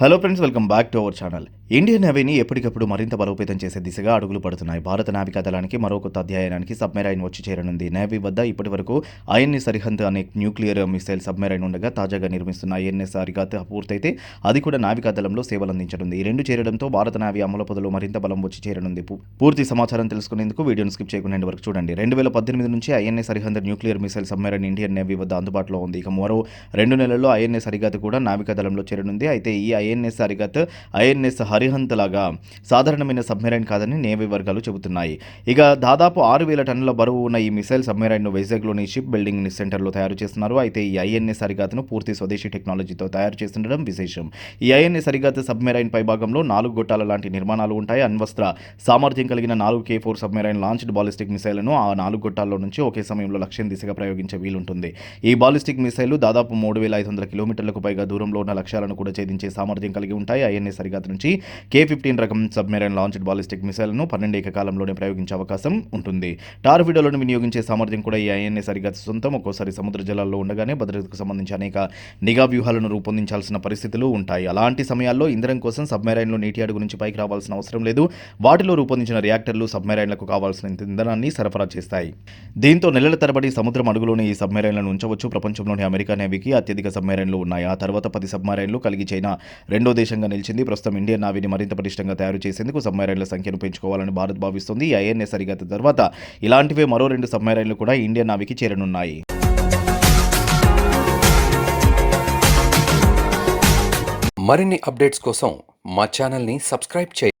Hello friends welcome back to our channel Indian నేవీని ఎప్పటికప్పుడు మరింత బలోపేతం చేసే దిశగా అడుగులు పడుతున్నాయి. భారత నావికా దళానికి మరో కొత్త అధ్యాయానికి సబ్మెరైన్ వచ్చి చేరనుంది. నేవీ వద్ద ఇప్పటి వరకు ఐఎన్ఎస్ అరిహంత్ అనే న్యూక్లియర్ మిసైల్ సబ్మెరైన్ ఉండగా తాజాగా నిర్మిస్తున్న ఐఎన్ఎస్ అరిగాత్ పూర్తయితే అది కూడా నావికా దళంలో సేవలందించనుంది ఈ రెండు చేరడంతో భారత నావీ అమలు మరింత బలం వచ్చి చేరనుంది. పూర్తి సమాచారం తెలుసుకునేందుకు వీడియోను స్కిప్ చేయకుండా వరకు చూడండి. రెండు వేల పద్దెనిమిది నుంచి ఐఎన్ఎస్ సరిహద్దు nuclear missile submarine Indian navy వద్ద అందుబాటులో ఉంది. ఇక మరో రెండు నెలల్లో ఐఎన్ఎస్ అరిగాత్ కూడా నావికా దళంలో చేరనుంది. అయితే ఈ ఐఎన్ఎస్ అరిగత్ ఐఎన్ఎస్ హరిహంత్ లాగా సాధారణమైన సబ్మెరైన్ కాదని నేవీ వర్గాలు చెబుతున్నాయి. ఇక దాదాపు ఆరు వేల టన్నుల బరువు ఉన్న ఈ మిసైల్ సబ్మెరైన్ను వైజాగ్లోని షిప్ బిల్డింగ్ సెంటర్లో తయారు చేస్తున్నారు. అయితే ఈ ఐఎన్ఎస్ అరిగాత్ను పూర్తి స్వదేశీ టెక్నాలజీతో తయారు చేస్తుండడం విశేషం. ఈ ఐఎన్ఎస్ అరిగాత్ సబ్మెరైన్ పైభాగంలో నాలుగు గొట్టాల లాంటి నిర్మాణాలు ఉంటాయి. అణ్వస్త్ర సామర్థ్యం కలిగిన నాలుగు K four submarine launched ballistic మిసైల్ను ఆ నాలుగు గొట్టాల్లో నుంచి ఒకే సమయంలో లక్ష్యం దిశగా ప్రయోగించే వీలుంటుంది. ఈ బాలిస్టిక్ మిసైల్ దాదాపు మూడు వేల ఐదు వందల కిలోమీటర్లకు పైగా దూరంలో ఉన్న లక్ష్యాలను కూడా ఛేదించే సామర్థ్యం కలిగి ఉంటాయి. ఐఎన్ఎస్ సరిగాత నుంచి కే ఫిఫ్టీన్ రకం సబ్మెరైన్ లాంచ్డ్ బాలిస్టిక్ మిసైల్ను పన్నెండు ఏకకాలంలోనే ప్రయోగించే అవకాశం ఉంటుంది. టార్ఫిడోలను వినియోగించే సామర్థ్యం కూడా ఈ ఐఎన్ఎస్ సరిగాత సొంతం. ఒక్కోసారి సముద్ర జలాల్లో ఉండగానే భద్రతకు సంబంధించి అనేక నిఘా వ్యూహాలను రూపొందించాల్సిన పరిస్థితులు ఉంటాయి. అలాంటి సమయాల్లో ఇంధనం కోసం సబ్మెరైన్లు నీటి అడుగు నుంచి పైకి రావాల్సిన అవసరం లేదు. వాటిలో రూపొందించిన రియాక్టర్లు సబ్మెరైన్లకు కావాల్సిన ఇంధనాన్ని సరఫరా చేస్తాయి. దీంతో నెలల తరబడి సముద్రం అడుగులోనే ఈ సబ్మెరైన్లను ఉంచవచ్చు. ప్రపంచంలోని అమెరికా నేవీకి అత్యధిక సబ్మెరైన్లు ఉన్నాయి. ఆ తర్వాత పది సబ్మెరైన్లు కలిగి చైనా రెండో దేశంగా నిలిచింది. ప్రస్తుతం ఇండియన్ నావీని మరింత పటిష్టంగా తయారు చేసేందుకు సబ్మెరైన్ల సంఖ్యను పెంచుకోవాలని భారత్ భావిస్తుంది. ఈ ఐఎన్ఎస్ సరిగత తర్వాత ఇలాంటివే మరో రెండు సబ్మెరైన్లు కూడా ఇండియన్ నావీకి చేరనున్నాయి. మరిన్ని అప్డేట్స్ కోసం మా ఛానల్ని సబ్స్క్రైబ్ చేయండి